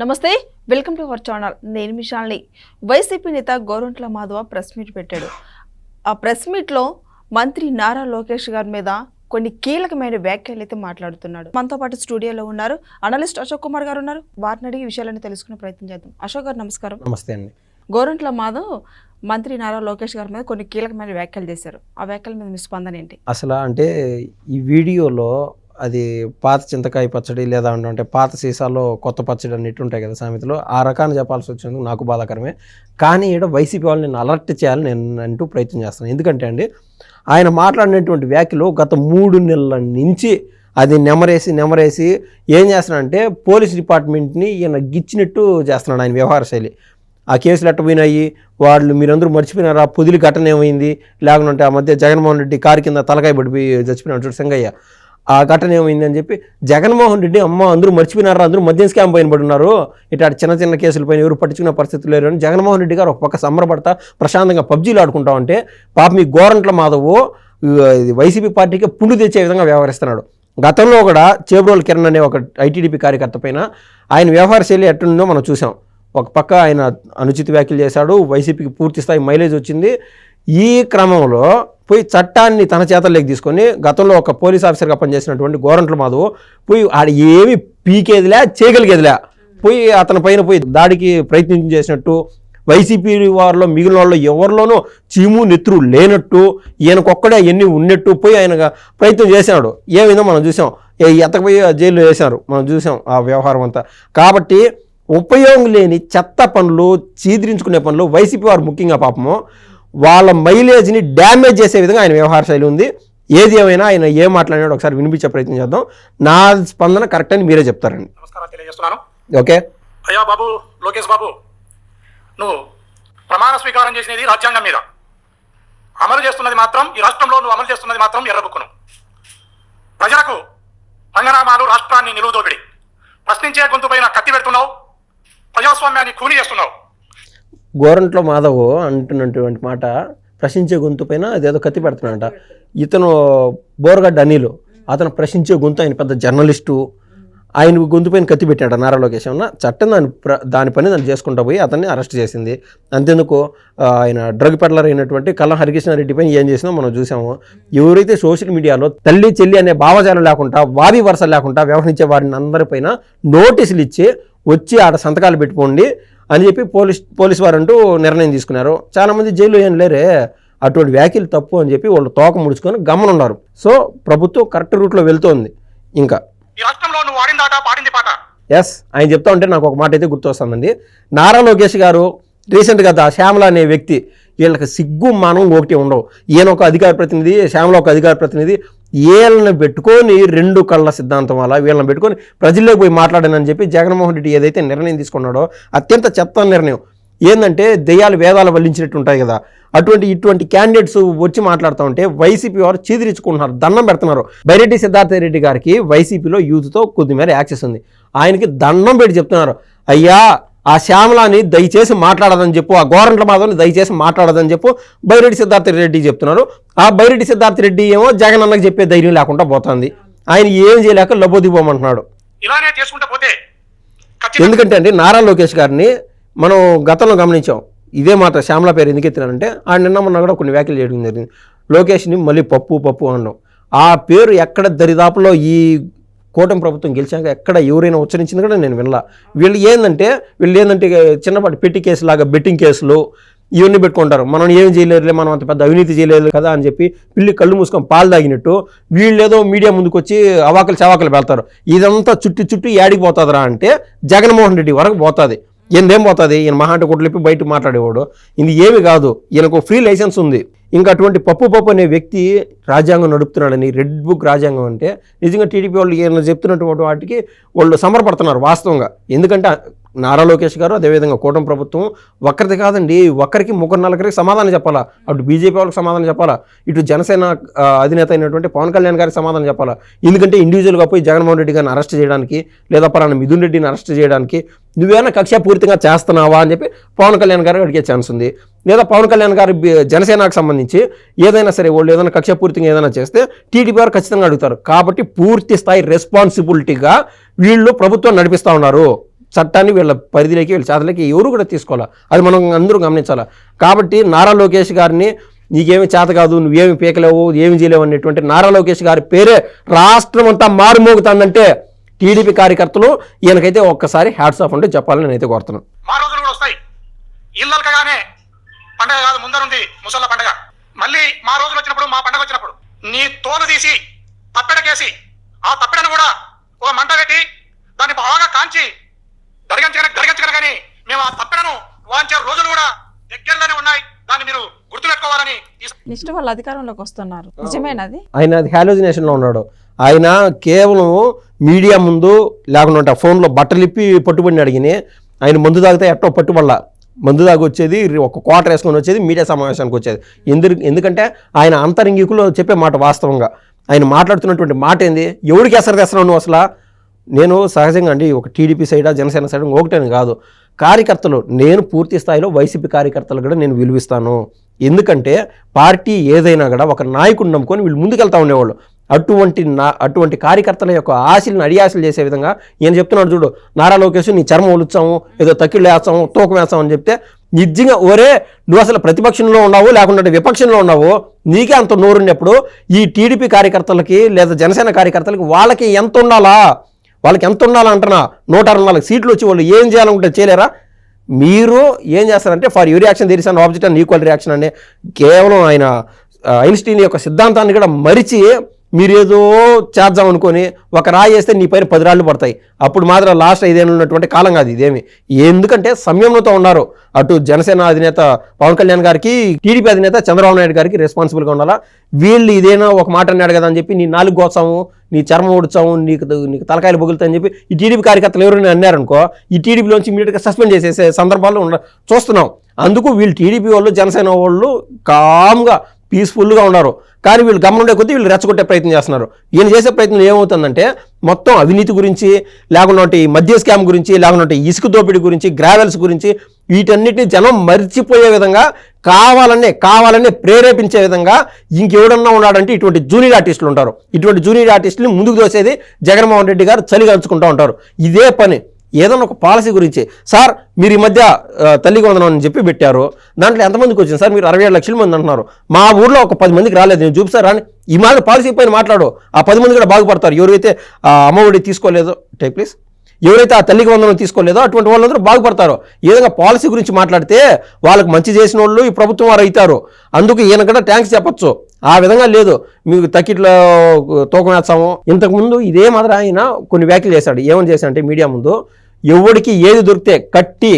నమస్తే welcome to our channel. నేను మిషాల్ని YCP నేత గోరంట్ల మాధవ ప్రెస్ మీట్ పెట్టాడు. ఆ ప్రెస్ మీట్లో మంత్రి నారా లోకేష్ గారి మీద కొన్ని కీలకమైన వ్యాఖ్యలు అయితే మాట్లాడుతున్నాడు. మనతో పాటు స్టూడియోలో ఉన్నారు అనలిస్ట్ అశోక్ కుమార్ గారు ఉన్నారు. వారిని అడిగి విషయాలను తెలుసుకునే ప్రయత్నం చేద్దాం. అశోక్ గారు నమస్కారం. నమస్తే అండి. గోరంట్ల మాధవ్ మంత్రి నారా లోకేష్ గారి మీద కొన్ని కీలకమైన వ్యాఖ్యలు చేశారు. ఆ వ్యాఖ్యల మీద మీ స్పందన ఏంటి? అసలు అంటే ఈ వీడియోలో అది పాత చింతకాయ పచ్చడి లేదా అంటే పాత సీసాలో కొత్త పచ్చడి అన్నిటి ఉంటాయి కదా సామెతలో ఆ రకాన్ని చెప్పాల్సి వచ్చినందుకు నాకు బాధాకరమే. కానీ ఇక్కడ వైసీపీ వాళ్ళు నేను అలర్ట్ చేయాలని నేను అంటూ ప్రయత్నం చేస్తాను. ఎందుకంటే అండి ఆయన మాట్లాడినటువంటి వ్యాఖ్యలు గత మూడు నెలల నుంచి అది నెమరేసి నెమరేసి ఏం చేస్తున్నాడంటే పోలీస్ డిపార్ట్మెంట్ని ఈయన గిచ్చినట్టు చేస్తున్నాడు ఆయన వ్యవహార శైలి. ఆ కేసులు ఎట్టపోయినాయి వాళ్ళు మీరందరూ మర్చిపోయినారా? పొదిలి ఘటన ఏమైంది? లేకుంటే ఆ మధ్య జగన్మోహన్ రెడ్డి కారు కింద తలకాయ పడిపోయి చచ్చిపోయినాడు చూడు సంగయ్య. ఆ ఘటన ఏమైంది అని చెప్పి జగన్మోహన్ రెడ్డి అమ్మ అందరూ మర్చిపోయినారు? అందరూ మద్యం స్కామ్ పైన పడి ఉన్నారు చిన్న చిన్న కేసుల పైన ఎవరు పట్టించుకునే పరిస్థితి లేరు అని జగన్మోహన్ రెడ్డి గారు ఒక పక్క సంబరపడతా ప్రశాంతంగా పబ్జీలు ఆడుకుంటా ఉంటే పాప మీ గోరంట్ల మాధవు వైసీపీ పార్టీకి పుండు తెచ్చే విధంగా వ్యవహరిస్తున్నాడు. గతంలో కూడా చేబ్రోల్ కిరణ్ అనే ఒక ఐటీడీపీ కార్యకర్త పైన ఆయన వ్యవహార శైలి ఎట్టుందో మనం చూసాం. ఒక పక్క ఆయన అనుచిత వ్యాఖ్యలు చేశాడు వైసీపీకి పూర్తి స్థాయి మైలేజ్ వచ్చింది. ఈ క్రమంలో పోయి చట్టాన్ని తన చేతల్లోకి తీసుకొని గతంలో ఒక పోలీస్ ఆఫీసర్గా పనిచేసినటువంటి గోరంట్ల మాధవ్ పోయి ఆడ ఏమి పీకేదిలే చేయగలిగేదిలే. పోయి అతని పైన పోయి దాడికి ప్రయత్నం చేసినట్టు వైసీపీ వారిలో మిగిలిన వాళ్ళు ఎవరిలోనూ చీము నెత్తురు లేనట్టు ఈయనకొక్కడే ఎన్ని ఉన్నట్టు పోయి ఆయన ప్రయత్నం చేశాడు. ఏమైందో మనం చూసాం. ఎతకపోయి జైల్లో వేశారు. మనం చూసాం ఆ వ్యవహారం అంతా. కాబట్టి ఉపయోగం లేని చెత్త పనులు చీదిరించుకునే పనులు వైసీపీ వారు ముఖ్యంగా పాపము వాళ్ళ మైలేజ్ని డ్యామేజ్ చేసే విధంగా ఆయన వ్యవహార శైలి ఉంది. ఏది ఏమైనా ఆయన ఏం మాట్లాడినాడో ఒకసారి వినిపించే ప్రయత్నం చేద్దాం. నా స్పందన కరెక్ట్ అని మీరే చెప్తారండి. నమస్కారం తెలియజేస్తున్నాను. ఓకే. అయ్యా బాబు లోకేష్ బాబు నువ్వు ప్రమాణ స్వీకారం చేసినది రాజ్యాంగం మీద. అమలు చేస్తున్నది మాత్రం ఈ రాష్ట్రంలో నువ్వు అమలు చేస్తున్నది మాత్రం ఎర్రబుక్కును. ప్రజలకు పంగనామాలు రాష్ట్రాన్ని నిలువుదోపిడి ప్రశ్నించే గొంతు పైన కత్తి పెడుతున్నావు. ప్రజాస్వామ్యాన్ని కూని చేస్తున్నావు. గోరంట్లో మాధవ్ అంటున్నటువంటి మాట ప్రశ్నించే గొంతు పైన అదేదో కత్తి పెడుతున్నాడంట. ఇతను బోరగడ్డ అనిలు. అతను ప్రశ్నించే గొంతు ఆయన పెద్ద జర్నలిస్టు. ఆయన గొంతు పైన కత్తి పెట్టాడు నారా లోకేష్. అన్న చట్టం దాని ప్ర దాని పని దాన్ని చేసుకుంటూ పోయి అతన్ని అరెస్ట్ చేసింది. అంతేందుకు ఆయన డ్రగ్ పెడ్లర్ అయినటువంటి కళ్ళ హరికృష్ణారెడ్డి పైన ఏం చేసినా మనం చూసాము. ఎవరైతే సోషల్ మీడియాలో తల్లి చెల్లి అనే భావజాలం లేకుండా వావి వరుస లేకుండా వ్యవహరించే వారిని అందరిపైన నోటీసులు ఇచ్చి వచ్చి ఆడ సంతకాలు పెట్టుకోండి. అని చెప్పి పోలీస్ పోలీస్ వారు అంటూ నిర్ణయం తీసుకున్నారు. చాలామంది జైల్లో ఏం లేరే అటువంటి వ్యాఖ్యలు తప్పు అని చెప్పి వాళ్ళు తోక ముడుచుకొని గమనున్నారు. సో ప్రభుత్వం కరెక్ట్ రూట్లో వెళ్తోంది. ఇంకా. ఈ రాష్ట్రంలో నువ్వు ఆడిందాట పాడింది పాట? ఎస్ ఆయన చెప్తా ఉంటే నాకు ఒక మాట అయితే గుర్తొస్తుందండి. నారా లోకేష్ గారు రీసెంట్గా శ్యామల అనే వ్యక్తి వీళ్ళకి సిగ్గు మానం ఒకటి ఉండవు. ఈయన ఒక అధికార ప్రతినిధి శ్యామల ఒక అధికార ప్రతినిధి వీళ్ళని పెట్టుకొని రెండు కళ్ళ సిద్ధాంతం వల్ల వీళ్ళని పెట్టుకొని ప్రజల్లోకి పోయి మాట్లాడానని చెప్పి జగన్మోహన్ రెడ్డి ఏదైతే నిర్ణయం తీసుకున్నాడో అత్యంత చెత్త నిర్ణయం. ఏంటంటే దెయ్యాలు వేదాలు వల్లించినట్టు ఉంటాయి కదా. అటువంటి ఇటువంటి క్యాండిడేట్స్ వచ్చి మాట్లాడుతూ ఉంటే వైసీపీ వారు చీదిరించుకుంటున్నారు దండం పెడుతున్నారు. బైరెడ్డి సిద్ధార్థ రెడ్డి గారికి వైసీపీలో యూత్తో కొద్దిమేర యాక్సెస్ ఉంది. ఆయనకి దండం పెట్టి చెప్తున్నారు. అయ్యా ఆ శ్యామలాని దయచేసి మాట్లాడదని చెప్పు ఆ గోరంట్ల మాధవ్ని దయచేసి మాట్లాడదని చెప్పు. బైరెడ్డి సిద్ధార్థ రెడ్డి చెప్తున్నారు. ఆ బైరెడ్డి సిద్ధార్థ రెడ్డి ఏమో జగన్ అన్నకు చెప్పే ధైర్యం లేకుండా పోతుంది. ఆయన ఏం చేయలేక లబోదిపోమంటున్నాడు ఇలానే చేసుకుంటూ పోతే ఖచ్చితంగా ఎందుకంటే అండి నారా లోకేష్ గారిని మనం గతంలో గమనించాం. ఇదే మాట శ్యామల పేరు ఎందుకు ఎత్తినారంటే ఆయన నిన్న మొన్న కూడా కొన్ని వ్యాఖ్యలు చేయడం జరిగింది. లోకేష్ని మళ్ళీ పప్పు పప్పు అనడం ఆ పేరు ఎక్కడ దరిదాపులో ఈ కూటమి ప్రభుత్వం గెలిచాక ఎక్కడ ఎవరైనా ఉచ్చరించింది కూడా నేను వినలా. వీళ్ళు ఏంటంటే వీళ్ళు ఏంటంటే చిన్నపాటి పెట్టి కేసు లాగా బెట్టింగ్ కేసులు ఇవన్నీ పెట్టుకుంటారు. మనం ఏం చేయలేదులే మనం అంత పెద్ద అవినీతి చేయలేదు కదా అని చెప్పి పిల్లి కళ్ళు మూసుకొని పాలు తాగినట్టు వీళ్ళు ఏదో మీడియా ముందుకు వచ్చి అవాకలు చవాకలు వెళ్తారు ఇదంతా చుట్టి చుట్టి యాడికి పోతుందిరా అంటే జగన్మోహన్ రెడ్డి వరకు పోతుంది. ఏందేం పోతుంది? ఈయన మహాంట కొట్లిపి బయట మాట్లాడేవాడు. ఇది ఏమి కాదు. ఈయనకు ఫ్రీ లైసెన్స్ ఉంది. ఇంకా అటువంటి పప్పు పప్పు అనే వ్యక్తి రాజ్యాంగం నడుపుతున్నాడని రెడ్ బుక్ రాజ్యాంగం అంటే నిజంగా టీడీపీ వాళ్ళు ఈయన చెప్తున్నటువంటి వాటికి వాళ్ళు సమరపడుతున్నారు వాస్తవంగా. ఎందుకంటే నారా లోకేష్ గారు అదేవిధంగా కూటమి ప్రభుత్వం ఒక్కరిది కాదండి ఒక్కరికి ముగ్గురు నలుగురికి సమాధానం చెప్పాలా? అటు బీజేపీ వాళ్ళకి సమాధానం చెప్పాలా? ఇటు జనసేన అధినేత అయినటువంటి పవన్ కళ్యాణ్ గారికి సమాధానం చెప్పాలా? ఎందుకంటే ఇండివిజువల్గా పోయి జగన్మోహన్ రెడ్డి గారిని అరెస్ట్ చేయడానికి లేదా పలానా మిథున్ రెడ్డిని అరెస్ట్ చేయడానికి నువ్వేమైనా కక్షపూరితంగా చేస్తున్నావా అని చెప్పి పవన్ కళ్యాణ్ గారు అడిగే ఛాన్స్ ఉంది. లేదా పవన్ కళ్యాణ్ గారి జనసేనకు సంబంధించి ఏదైనా సరే వాళ్ళు ఏదైనా కక్షపూరితంగా ఏదైనా చేస్తే టీడీపీ వారు ఖచ్చితంగా అడుగుతారు. కాబట్టి పూర్తి స్థాయి రెస్పాన్సిబిలిటీగా వీళ్ళు ప్రభుత్వం నడిపిస్తూ ఉన్నారు. చట్టాన్ని వీళ్ళ పరిధిలోకి వీళ్ళ చేతలకి ఎవరు కూడా తీసుకోవాలా? అది మనం అందరూ గమనించాలా? కాబట్టి నారా లోకేష్ గారిని నీకేమి చేత కాదు నువ్వేమి పీకలేవు ఏమి చేయలేవు అనేటువంటి నారా లోకేష్ గారి పేరే రాష్ట్రం అంతా మారుమోగుతుందంటే టీడీపీ కార్యకర్తలు ఈయనకైతే ఒక్కసారి హ్యాట్స్ ఆఫ్ అంటే చెప్పాలని నేనైతే కోరుతున్నాను. మా రోజులు కూడా వస్తాయి. ఇల్లలకగానే పండగ కాదు ముందరుంది ముసళ్ళ పండగ. మళ్ళీ మా రోజులు వచ్చినప్పుడు మా పండగ వచ్చినప్పుడు నీ తోలు తీసి తప్పెడకేసి ఆ తప్పెడను కూడా ఒక మంట పెట్టి దాన్ని బాగా కాంచి మేము ఆ తప్పెడను వాంచే రోజులు కూడా దగ్గరలోనే ఉన్నాయి. దాన్ని మీరు గుర్తుపెట్టుకోవాలని నెక్స్ట్ వాళ్ళు అధికారంలోకి వస్తున్నారు. నిజమేనది ఆయన అది హాలోజినేషన్లో ఉన్నాడు. ఆయన కేవలం మీడియా ముందు లేకుండా ఫోన్లో బట్టలు ఇప్పి పట్టుబడిని అడిగిని ఆయన మందు తాగితే ఎట్టో పట్టుబడలా. మందు తాగి వచ్చేది ఒక క్వార్టర్ వేసుకొని వచ్చేది మీడియా సమావేశానికి వచ్చేది. ఎందుకు ఎందుకంటే ఆయన అంతరంగికులు చెప్పే మాట వాస్తవంగా. ఆయన మాట్లాడుతున్నటువంటి మాట ఏంది? ఎవరికి ఎసరు తెస్తున్నావు నువ్వు అసలు? నేను సహజంగా అండి ఒక టీడీపీ సైడా జనసేన సైడ్ ఒకటని కాదు. కార్యకర్తలు నేను పూర్తి స్థాయిలో వైసీపీ కార్యకర్తలు కూడా నేను విలువిస్తాను. ఎందుకంటే పార్టీ ఏదైనా కూడా ఒక నాయకుడిని నమ్ముకొని వీళ్ళు ముందుకెళ్తా ఉండేవాళ్ళు. అటువంటి నా అటువంటి కార్యకర్తల యొక్క ఆశలను అడియాశలు చేసే విధంగా ఈయన చెప్తున్నాడు చూడు నారా లోకేష్ నీ చర్మం ఒలుచాము ఏదో తక్కిళ్ళు వేస్తాము తూకం వేస్తాము అని చెప్తే నిజంగా ఒరే నువ్వు అసలు ప్రతిపక్షంలో ఉన్నావు లేకుంటే విపక్షంలో ఉన్నావు నీకే అంత నోరున్నప్పుడు ఈ టీడీపీ కార్యకర్తలకి లేదా జనసేన కార్యకర్తలకి వాళ్ళకి ఎంత ఉండాలా? వాళ్ళకి ఎంత ఉండాలంటున్నా నూట అరవై నాలుగు సీట్లు వచ్చి వాళ్ళు ఏం చేయాలనుకుంటే చేయలేరా? మీరు ఏం చేస్తారంటే for you reaction there is an object and equal reaction అనే కేవలం ఆయన ఐన్స్టీన్ యొక్క సిద్ధాంతాన్ని కూడా మరిచి మీరేదో చేద్దాం అనుకొని ఒక రాయి వేస్తే నీ పైన పది రాళ్ళు పడతాయి. అప్పుడు మాత్రం లాస్ట్ ఐదేళ్ళు ఉన్నటువంటి కాలం కాదు ఇదేమి. ఎందుకంటే సంయమనంతో ఉన్నారు. అటు జనసేన అధినేత పవన్ కళ్యాణ్ గారికి టీడీపీ అధినేత చంద్రబాబు నాయుడు గారికి రెస్పాన్సిబుల్గా ఉండాలా? వీళ్ళు ఇదేనా ఒక మాట అన్నాడు కదా అని చెప్పి నీ నాలుగు కోసాము నీ చర్మం ఊడ్చాము నీకు నీకు తలకాయలు బొగులుతాయని చెప్పి ఈ టీడీపీ కార్యకర్తలు ఎవరైనా అన్నారనుకో ఈ టీడీపీలోంచి ఇమీడియట్గా సస్పెండ్ చేసేసే సందర్భాల్లో ఉండ చూస్తున్నాం. అందుకు వీళ్ళు టీడీపీ వాళ్ళు జనసేన వాళ్ళు కామ్గా పీస్ఫుల్గా ఉన్నారు. కానీ వీళ్ళు గమనుండే కొద్దీ వీళ్ళు రెచ్చగొట్టే ప్రయత్నం చేస్తున్నారు. ఈయన చేసే ప్రయత్నం ఏమవుతుందంటే మొత్తం అవినీతి గురించి లేకుంటే ఈ మద్య స్కామ్ గురించి లేకుంటే ఇసుక దోపిడీ గురించి గ్రావెల్స్ గురించి వీటన్నిటిని జనం మర్చిపోయే విధంగా కావాలనే కావాలనే ప్రేరేపించే విధంగా ఇంకెవడన్నా ఉన్నాడంటే ఇటువంటి జూనియర్ ఆర్టిస్టులు ఉంటారు. ఇటువంటి జూనియర్ ఆర్టిస్టులు ముందుకు దోసేది జగన్మోహన్ రెడ్డి గారు చలిగలుచుకుంటూ ఉంటారు. ఇదే పని ఏదైనా ఒక పాలసీ గురించి సార్ మీరు ఈ మధ్య తల్లికి వందనం అని చెప్పి పెట్టారు. దాంట్లో ఎంతమందికి వచ్చింది? సార్ మీరు అరవై ఏడు లక్షల మంది అంటున్నారు. మా ఊర్లో ఒక పది మందికి రాలేదు. నేను చూపిస్తారా అని ఈ మాట పాలసీ పైన మాట్లాడు. ఆ పది మంది కూడా బాగుపడతారు. ఎవరైతే ఆ అమ్మఒడి తీసుకోలేదో టేక్ ప్లీజ్. ఎవరైతే ఆ తల్లికి వందనం తీసుకోలేదో అటువంటి వాళ్ళందరూ బాగుపడతారు. ఈ విధంగా పాలసీ గురించి మాట్లాడితే వాళ్ళకి మంచి చేసిన వాళ్ళు ఈ ప్రభుత్వం వారు అవుతారు. అందుకు ఈయన కూడా థ్యాంక్స్ చెప్పొచ్చు. ఆ విధంగా లేదు. మీకు తక్కిట్లో తూకం ఇంతకుముందు ఇదే మాదిరి ఆయన కొన్ని వ్యాఖ్యలు చేశాడు. ఏమని చేశాడంటే మీడియా ముందు ఎవడికి ఏది దొరికితే కట్టి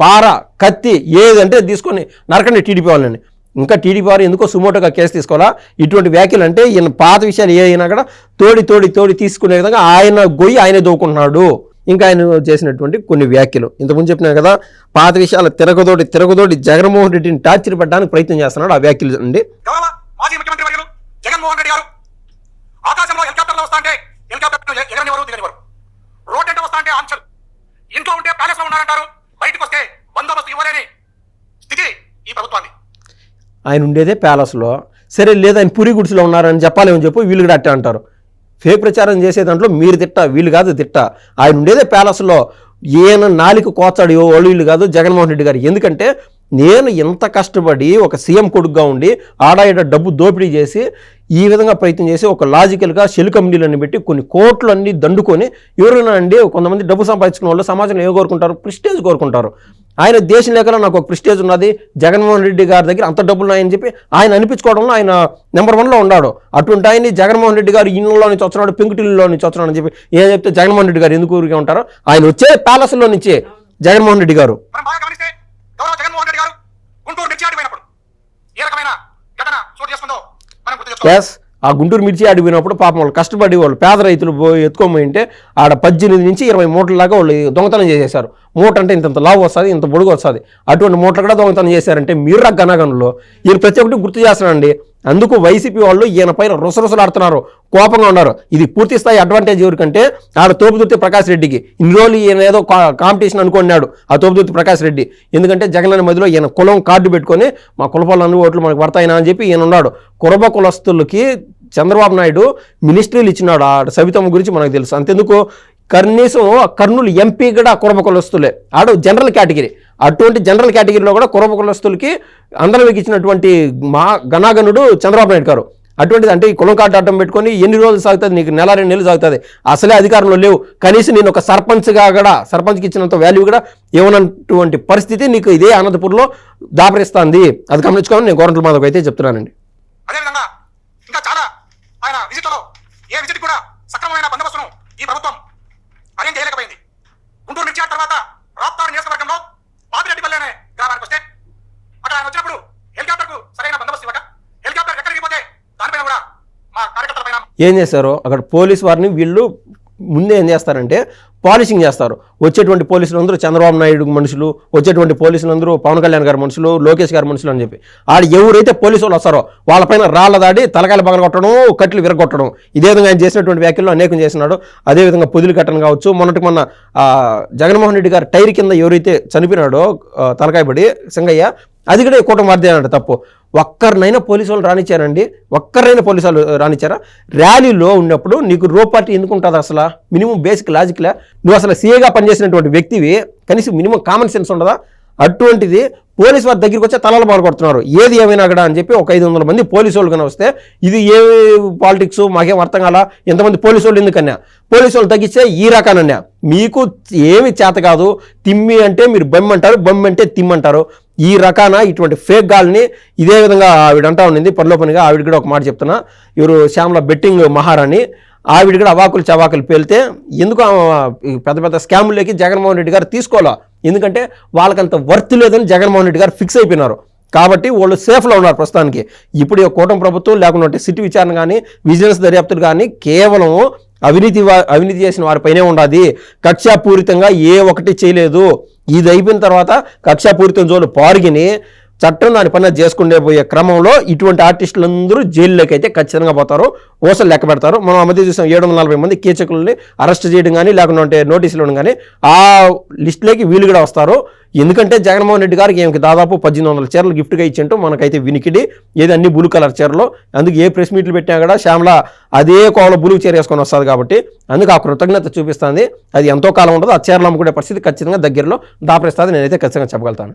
పార కత్తి ఏదంటే తీసుకొని నరకండి టీడీపీ వాళ్ళని. ఇంకా టీడీపీ వారు ఎందుకో సుమోటోగా కేసు తీసుకోవాలా? ఇటువంటి వ్యాఖ్యలు అంటే ఈయన పాత విషయాలు ఏదైనా కూడా తోడి తోడి తోడి తీసుకునే విధంగా ఆయన గొయ్యి ఆయనే దోకుంటున్నాడు ఇంకా ఆయన చేసినటువంటి కొన్ని వ్యాఖ్యలు. ఇంతకుముందు చెప్పినా కదా పాత విషయాలు తిరగదోడి తిరగదోడి జగన్మోహన్ రెడ్డిని టార్చర్ పెట్టడానికి ప్రయత్నం చేస్తున్నాడు. ఆ వ్యాఖ్యలు అండి మాజీ ముఖ్యమంత్రి వర్యులు జగన్మోహన్ రెడ్డి గారు. ఆకాశంలో హెలికాప్టర్లో వస్తా అంటే హెలికాప్టర్ ఎగరనివారు దిగనివారు రోడ్ అంటే వస్తా అంటే ఆంక్షలు. ఇంట్లో ఉంటే ప్యాలెస్లో ఉన్నారంటారు. బయటకు వస్తే బందోబస్తు ఇవ్వలేని స్థితి ఈ ప్రభుత్వాన్ని. ఆయన ఉండేదే ప్యాలెస్లో. సరే లేదు ఆయన పూరి గుడిసెలో ఉన్నారని చెప్పాలేమని చెప్పి వీళ్ళు కూడా అట్టే అంటారు. ఫేక్ ప్రచారం చేసే దాంట్లో మీరు తిట్ట వీళ్ళు కాదు తిట్ట. ఆయన ఉండేదే ప్యాలెస్లో. ఈయన నాలిక కోచాడు వాళ్ళు వీళ్ళు కాదు జగన్మోహన్ రెడ్డి గారు. ఎందుకంటే నేను ఎంత కష్టపడి ఒక సీఎం కొడుకుగా ఉండి ఆడాయిడ డబ్బు దోపిడీ చేసి ఈ విధంగా ప్రయత్నం చేసి ఒక లాజికల్గా షెల్ కంపెనీలను పెట్టి కొన్ని కోట్లు అన్ని దండుకొని ఎవరైనా అండి కొంతమంది డబ్బు సంపాదించుకున్న వాళ్ళు సమాజంలో ఏం కోరుకుంటారు? ప్రిస్టేజ్ కోరుకుంటారు. ఆయన దేశం లేకలా నాకు ఒక ప్రిస్టేజ్ ఉన్నది. జగన్మోహన్ రెడ్డి గారి దగ్గర అంత డబ్బులు ఉన్నాయని చెప్పి ఆయన అనిపించుకోవడంలో ఆయన నెంబర్ వన్లో ఉన్నాడు. అటువంటి ఆయన్ని జగన్మోహన్ రెడ్డి గారు ఇళ్ళలో నుంచి వచ్చినాడు పెంకుటిల్లో నుంచి వస్తున్నాడు అని చెప్పి ఏం చెప్తే జగన్మోహన్ రెడ్డి గారు ఎందుకు ఊరికే ఉంటారో? ఆయన వచ్చే ప్యాలెస్లో నుంచి జగన్మోహన్ రెడ్డి గారు. గుంటూరు మిర్చి ఆడిపోయినప్పుడు ఏ రకమైన ఘటన చోటు చేసుకుందో మనం గుర్తు చేసుకోవాలి. ఆ గుంటూరు మిర్చి అడిగినప్పుడు పాపం వాళ్ళు కష్టపడి వాళ్ళు పేద రైతులు పోయి ఎత్తుకోమని ఉంటే ఆడ పద్దెనిమిది నుంచి ఇరవై మూటల దాకా వాళ్ళు దొంగతనం చేసేశారు. మూట అంటే ఇంత లావు వస్తుంది ఇంత పొడుగు వస్తుంది. అటువంటి మూటలు కూడా దొంగతనం చేశారంటే మీరు గనగనంలో ఈయన ప్రతి ఒక్కటి గుర్తు చేస్తారండి. అందుకు వైసీపీ వాళ్ళు ఈయన పైన రుసరుసలాడుతున్నారు. కోపంగా ఉన్నారు. ఇది పూర్తి స్థాయి అడ్వాంటేజ్ ఎవరికంటే ఆడ తోపుదుర్తి ప్రకాష్ రెడ్డికి. ఇన్ని రోజులు ఈయన ఏదో కాంపిటీషన్ అనుకున్నాడు ఆ తోపుదుర్తి ప్రకాష్ రెడ్డి. ఎందుకంటే జగన్ మధ్యలో ఈయన కులం కార్డు పెట్టుకొని మా కులపాలను ఓట్లు మనకు పడతాయినా అని చెప్పి ఈయన ఉన్నాడు. కురబ కులస్తులకి చంద్రబాబు నాయుడు మినిస్ట్రీలు ఇచ్చినాడు. ఆ సవితమ్మ గురించి మనకు తెలుసు. అంతెందుకు? కనీసం కర్నూలు ఎంపీ కూడా కురబ కులస్తులే. ఆడు జనరల్ కేటగిరీ అటువంటి జనరల్ కేటగిరీలో కూడా కురబ కులస్తులకి అందరికి ఇచ్చినటువంటి మా గణాగణుడు చంద్రబాబు నాయుడు గారు. అటువంటిది అంటే ఈ కులం కార్డు అడ్డం పెట్టుకొని ఎన్ని రోజులు సాగుతుంది? నీకు నెల రెండు నెలలు సాగుతుంది. అసలే అధికారంలో లేవు. కనీసం నేను ఒక సర్పంచ్గా కూడా సర్పంచ్కి ఇచ్చినంత వాల్యూ కూడా ఇవ్వనటువంటి పరిస్థితి నీకు ఇదే అనంతపూర్లో దాపరిస్తుంది. అది గమనించుకోమని నేను గవర్నమెంట్ మాధవ్ అయితే చెప్తున్నానండి. అదేవిధంగా ఇంకా చాలా ఆయన విజిట్లలో ఏ విజిట్ కూడా సక్రమమైన బందోబస్తును ఈ ప్రభుత్వం అరేంజ్ చేయలేకపోయింది. గుంటూరు మిర్చి తర్వాత రాప్తారు నియోజకవర్గ రెడ్డి అనే గ్రామానికి వస్తే అక్కడ ఆయన వచ్చినప్పుడు హెలికాప్టర్కు సరైన బందోబస్తు ఇవ్వక హెలికాప్టర్ ఎక్కడికి పోతే దానిపైన కూడా మా కార్యకర్తల పైన ఏం చేశారు అక్కడ పోలీస్ వారిని వీళ్ళు ముందే ఏం చేస్తారంటే పాలిషింగ్ చేస్తారు. వచ్చేటువంటి పోలీసులు అందరూ చంద్రబాబు నాయుడు మనుషులు వచ్చేటువంటి పోలీసులు అందరూ పవన్ కళ్యాణ్ గారి మనుషులు లోకేష్ గారి మనుషులు అని చెప్పి. ఆడ ఎవరైతే పోలీసు వాళ్ళు వస్తారో వాళ్ళపైన రాళ్ళ దాడి తలకాయలు పగలగొట్టడం కట్లు విరగొట్టడం. ఇదే విధంగా ఆయన చేసినటువంటి వ్యాఖ్యలు అనేకం చేసినాడు. అదేవిధంగా పొదులు కట్టడం కావచ్చు మొన్నటి మొన్న జగన్మోహన్ రెడ్డి గారి టైర్ కింద ఎవరైతే చనిపోయినాడో తలకాయబడి తలకాయ పడి సింగయ్య అది కూడా ఈ కూటమి వారిదే తప్పు. ఒక్కరినైనా పోలీసు వాళ్ళు రానిచ్చారండి. ఒక్కరినైనా పోలీసు వాళ్ళు రానిచ్చారా? ర్యాలీలో ఉన్నప్పుడు నీకు రో పార్టీ ఎందుకు ఉంటుంది అసలు? మినిమం బేసిక్ లాజిక్లే? నువ్వు అసలు సీఏగా పనిచేసినటువంటి వ్యక్తివి. కనీసం మినిమం కామన్ సెన్స్ ఉండదా? అటువంటిది పోలీసు వారి దగ్గరికి వచ్చే తలలు బాగా కొడుతున్నారు ఏది ఏమైనా కూడా అని చెప్పి ఒక ఐదు వందల మంది పోలీసు వాళ్ళు కన్నా వస్తే ఇది ఏ పాలిటిక్స్? మాకేం అర్థం కాల? ఎంతమంది పోలీసు వాళ్ళు ఎందుకన్నా పోలీసు వాళ్ళు తగ్గిస్తే ఈ రకానన్నా. మీకు ఏమి చేత కాదు. తిమ్మి అంటే మీరు బొమ్మంటారు బొమ్మ అంటే తిమ్మంటారు. ఈ రకాన ఇటువంటి ఫేక్ గాల్ని ఇదే విధంగా ఆవిడ అంటా ఉండింది. పనిగా ఆవిడ కూడా ఒక మాట చెప్తున్నా. ఇವರು శ్యామల బెట్టింగ్ మహారాణి. ఆవిడ కూడా అవాకులు చవాకులు పేలితే ఎందుకు పెద్ద పెద్ద స్కాములకి జగన్మోహన్ రెడ్డి గారు తీసుకోవాలా? ఎందుకంటే వాళ్ళకంత వర్త్ లేదని జగన్మోహన్ రెడ్డి గారు ఫిక్స్ అయిపోయినారు. కాబట్టి వాళ్ళు సేఫ్లో ఉన్నారు ప్రస్తుతానికి. ఇప్పుడు కూటమి ప్రభుత్వం లేకుంటే సిటీ విచారణ కానీ విజిలెన్స్ దర్యాప్తులు కానీ కేవలం అవినీతి అవినీతి చేసిన వారిపైనే ఉండాలి కక్షాపూరితంగా ఏ ఒకటి చేయలేదు. ఇది అయిపోయిన తర్వాత కక్షాపూరితం జోలు పారిగిని చట్టం దాని పని చేసుకుంటే పోయే క్రమంలో ఇటువంటి ఆర్టిస్టులందరూ జైల్లోకి అయితే ఖచ్చితంగా పోతారు. ఓసలు లెక్క పెడతారు. మనం ఆ మధ్య చూసాం ఏడు వందల నలభై మంది కీచకుల్ని అరెస్ట్ చేయడం కానీ లేకుంటే నోటీసులు ఇవ్వడం కానీ ఆ లిస్టులోకి వీళ్ళు కూడా వస్తారు. ఎందుకంటే జగన్మోహన్ రెడ్డి గారికి ఈమెకి దాదాపు పద్దెనిమిది వందల చీరలు గిఫ్ట్గా ఇచ్చింటూ మనకైతే వినికిడి. ఏది అన్ని బ్లూ కలర్ చీరలు. అందుకు ఏ ప్రెస్ మీట్లు పెట్టినా కూడా శ్యామల అదే కోవలో బ్లూ చీర వేసుకొని వస్తుంది కాబట్టి అందుకు ఆ కృతజ్ఞత చూపిస్తుంది. అది ఎంతో కాలం ఉండదు. ఆ చీరలు అమ్ముకునే పరిస్థితి ఖచ్చితంగా దగ్గరలో దాపరిస్తుంది. నేనైతే ఖచ్చితంగా చెప్పగలుగుతాను.